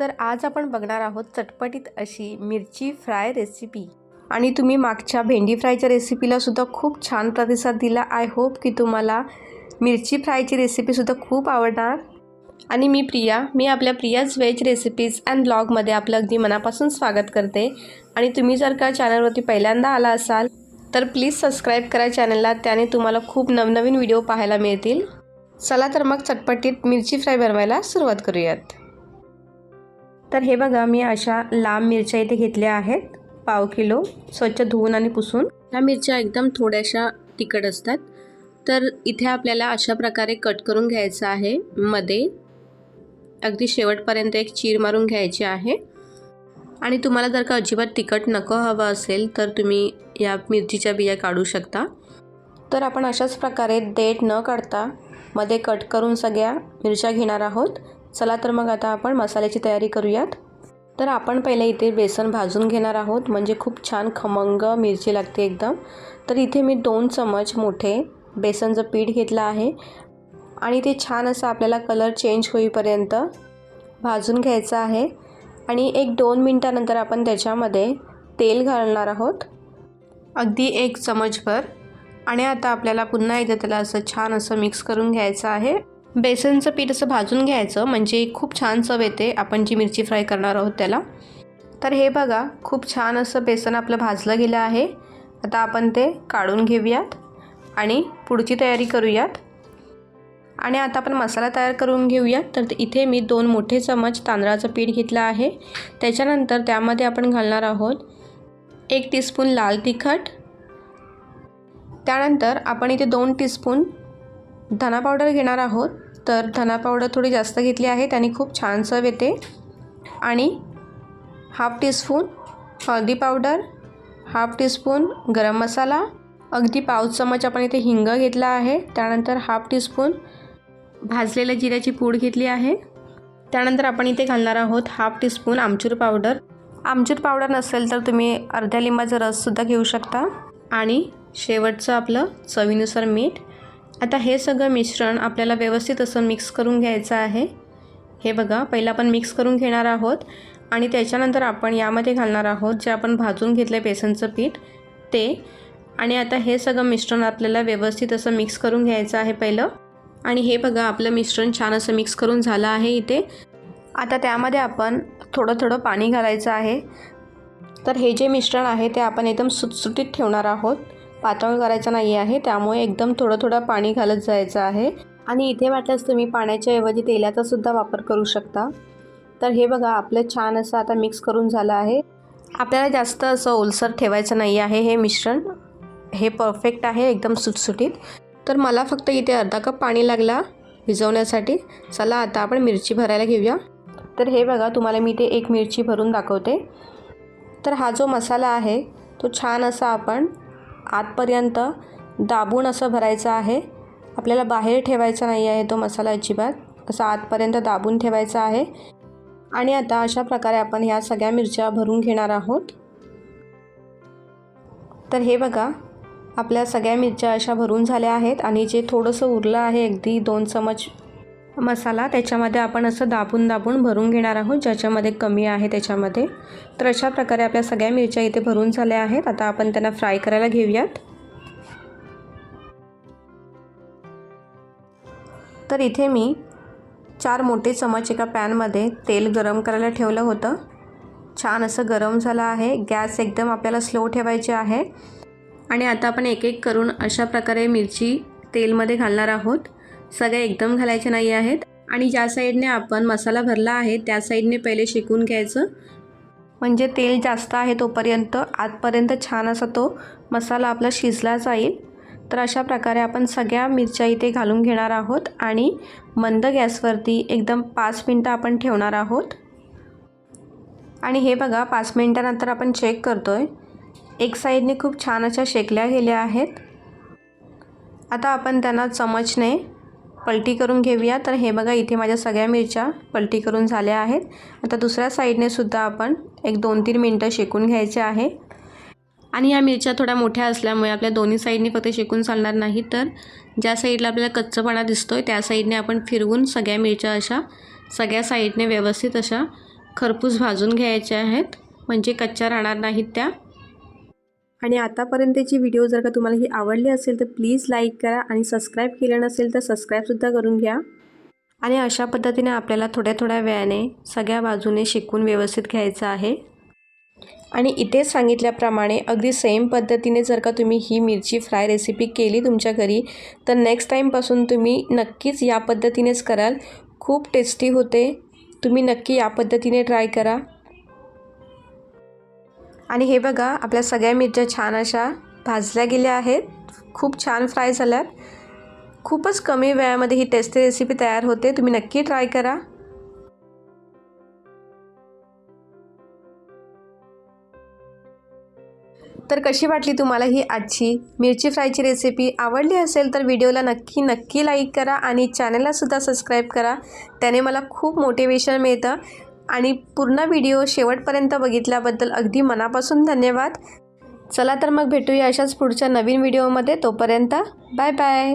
तर आज आपण बघणार आहोत चटपटीत अशी मिरची फ्राय रेसिपी. आणि तुम्ही मागच्या भेंडी फ्रायच्या रेसिपीला सुद्धा खूप छान प्रतिसाद दिला. आय होप की तुम्हाला मिरची फ्रायची रेसिपीसुद्धा खूप आवडणार. आणि मी प्रिया मी आपल्या प्रियाज व्हेज रेसिपीज अँड ब्लॉगमध्ये आपलं अगदी मनापासून स्वागत करते. आणि तुम्ही जर का चॅनलवरती पहिल्यांदा आला असाल तर प्लीज सबस्क्राईब करा चॅनलला त्याने तुम्हाला खूप नवनवीन व्हिडिओ पाहायला मिळतील. चला तर मग चटपटीत मिरची फ्राय बनवायला सुरुवात करूयात. तर हे बघा मी अशा लांब मिरच्या इथे घेतल्या आहेत पाव किलो स्वच्छ धुवून आणि पुसून. ह्या मिरच्या एकदम थोड्याशा तिखट असतात. तर इथे आपल्याला अशा प्रकारे कट करून घ्यायचं आहे मध्ये. अगदी शेवटपर्यंत एक चीर मारून घ्यायची आहे. आणि तुम्हाला जर का अजिबात तिखट नको हवं असेल तर तुम्ही या मिरचीच्या बिया काढू शकता. तर आपण अशाच प्रकारे देठ न काढता मध्ये कट करून सगळ्या मिरच्या घेणार आहोत. चला तर मग आता आपण मसाल्याची तयारी करूयात. तर आपण पहिले इथे बेसन भाजून घेणार आहोत. म्हणजे खूप छान खमंग मिरची लागते एकदम. तर इथे मी दोन चमच मोठे बेसनचं पीठ घेतलं आहे. आणि ते छान असं आपल्याला कलर चेंज होईपर्यंत भाजून घ्यायचं आहे. आणि एक दोन मिनटानंतर आपण त्याच्यामध्ये तेल घालणार आहोत. अगदी एक चमचभर. आणि आता आपल्याला पुन्हा एकदा त्याला असं छान असं मिक्स करून घ्यायचं आहे. बेसनचं पीठ असं भाजून घ्यायचं. म्हणजे खूप छान चव येते. आपण जी मिरची फ्राय करणार आहोत त्याला. तर हे बघा खूप छान असं बेसन आपलं भाजलं गेलं आहे. आता आपण ते काढून घेऊयात आणि पुढची तयारी करूयात. आणि आता आपण मसाला तयार करून घेऊयात. तर इथे मी दोन मोठे चमच तांदळाचं पीठ घेतलं आहे. त्याच्यानंतर त्यामध्ये आपण घालणार आहोत एक टीस्पून लाल तिखट. त्यानंतर आपण इथे दोन टीस्पून धना पावडर घेणार आहोत. तर धना पावडर थोडी जास्त घेतली आहे. त्याने खूप छान चव येते. आणि हाफ टीस्पून हळदी पावडर हाफ टीस्पून गरम मसाला अगदी पाव चमच आपण इथे हिंग घेतला आहे. त्यानंतर हाफ टीस्पून भाजलेल्या जिऱ्याची पूड घेतली आहे. त्यानंतर आपण इथे घालणार आहोत हाफ टीस्पून आमचूर पावडर आमचूर पावडर नसेल तर तुम्ही अर्ध्या लिंबाचा रससुद्धा घेऊ शकता. आणि शेवटचं आपलं चवीनुसार मीठ. आता हे सगळं मिश्रण आपल्याला व्यवस्थित असं मिक्स करून घ्यायचं आहे. हे बघा पहिलं आपण मिक्स करून घेणार आहोत आणि त्याच्यानंतर आपण यामध्ये घालणार आहोत जे आपण भाजून घेतलं बेसनचं पीठ ते. आणि आता हे सगळं मिश्रण आपल्याला व्यवस्थित असं मिक्स करून घ्यायचं आहे पहिलं. आणि हे बघा आपलं मिश्रण छान असं मिक्स करून झालं आहे इथे. आता त्यामध्ये आपण थोडं थोडं पाणी घालायचं आहे. तर हे जे मिश्रण आहे ते आपण एकदम सुटसुटीत ठेवणार आहोत. पातळ करायचं नाही आहे. त्यामुळे एकदम थोडं थोडं पाणी घालत जायचं आहे. आणि इथे वाटल्यास तुम्ही पाण्याच्या ऐवजी तेलाचा सुद्धा वापर करू शकता. तर हे बघा आपलं छान असं आता मिक्स करून झालं आहे. आपल्याला जास्त असं ओलसर ठेवायचं नाही आहे हे मिश्रण. हे परफेक्ट आहे एकदम सुटसुटीत. तर मला फक्त इथे अर्धा कप पाणी लागला भिजवण्यासाठी. चला आता आपण मिरची भरायला घेऊया. तर हे बघा तुम्हाला मी ते एक मिरची भरून दाखवते. तर हा जो मसाला आहे तो छान असा आपण आतपर्यंत दाबून असं भरायचं आहे. आपल्याला बाहेर ठेवायचा नाही आहे तो मसाला अजिबात. असा आतपर्यंत दाबून ठेवायचा आहे. आणि आता अशा प्रकारे आपण ह्या सगळ्या मिरच्या भरून घेणार आहोत. तर हे बघा आपल्या सगळ्या मिरच्या अशा भरून झाल्या आहेत आणि जे थोडंसं उरलं आहे अगदी दोन चमच मसाला त्याच्यामध्ये आपण असं दाबून दाबून भरून घेणार आहोत ज्याच्यामध्ये कमी आहे त्याच्यामध्ये. तर अशा प्रकारे आपल्या सगळ्या मिरच्या इथे भरून झाल्या आहेत. आता आपण त्यांना फ्राय करायला घेऊयात. तर इथे मी चार मोठे चमच एका पॅनमध्ये तेल गरम करायला ठेवलं होतं. छान असं गरम झालं आहे. गॅस एकदम आपल्याला स्लो ठेवायचे आहे. आणि आता आपण एक एक करून अशा प्रकारे मिरची तेलमध्ये घालणार आहोत. सगळे एकदम घालायचे नाही आहेत. आणि ज्या साईडने आपण मसाला भरला आहे त्या साईडने पहिले शेकून घ्यायचं. म्हणजे तेल जास्त आहे तोपर्यंत आतपर्यंत छान असा तो मसाला आपला शिजला जाईल. तर अशा प्रकारे आपण सगळ्या मिरच्या इथे घालून घेणार आहोत आणि मंद गॅसवरती एकदम पाच मिनटं आपण ठेवणार आहोत. आणि हे बघा पाच मिनटानंतर आपण चेक करतो आहे एक साईडने खूप छान अशा शेकल्या गेल्या आहेत. आता आपण त्यांना चमचने पलटी करून घेऊया. तर हे बघा इथे माझ्या सगळ्या मिरच्या पलटी करून झाल्या आहेत. आता दुसऱ्या साईडने सुद्धा आपण एक दोन तीन मिनटं शेकून घ्यायचे आहे. आणि या मिरच्या थोड्या मोठ्या असल्यामुळे आपल्या दोन्ही साईडने फक्त शेकून चालणार नाही. तर ज्या साईडला आपल्याला कच्चपणा दिसतो आहे त्या साईडने आपण फिरवून सगळ्या मिरच्या अशा सगळ्या साईडने व्यवस्थित अशा खरपूस भाजून घ्यायच्या आहेत. म्हणजे कच्च्या राहणार नाहीत त्या. आणि आतापर्यंतची व्हिडिओ जर का तुम्हाला ही आवडली असेल तर प्लीज लाईक करा आणि सबस्क्राईब केलं नसेल तर सबस्क्राईबसुद्धा करून घ्या. आणि अशा पद्धतीने आपल्याला थोड्या थोड्या वेळाने सगळ्या बाजूने शिकून व्यवस्थित घ्यायचं आहे. आणि इथे सांगितल्याप्रमाणे अगदी सेम पद्धतीने जर का तुम्ही ही मिरची फ्राय रेसिपी केली तुमच्या घरी तर नेक्स्ट टाईमपासून तुम्ही नक्कीच या पद्धतीनेच कराल. खूप टेस्टी होते. तुम्ही नक्की या पद्धतीने ट्राय करा. आणि हे बघा आपल्या सगळ्या मिरच्या छान अशा भाजल्या गेल्या आहेत. खूप छान फ्राय झाल्यात. खूपच कमी वेळामध्ये ही टेस्टी रेसिपी तयार होते. तुम्ही नक्की ट्राय करा. तर कशी वाटली तुम्हाला ही आजची मिरची फ्रायची रेसिपी आवडली असेल तर व्हिडिओला नक्की नक्की लाईक करा आणि चॅनललासुद्धा सबस्क्राईब करा. त्याने मला खूप मोटिवेशन मिळतं. आणि पूर्ण व्हिडिओ शेवटपर्यंत बघितल्याबद्दल अगदी मनापासून धन्यवाद. चला तर मग भेटूया अशाच पुढच्या नवीन व्हिडिओमध्ये. तोपर्यंत बाय बाय.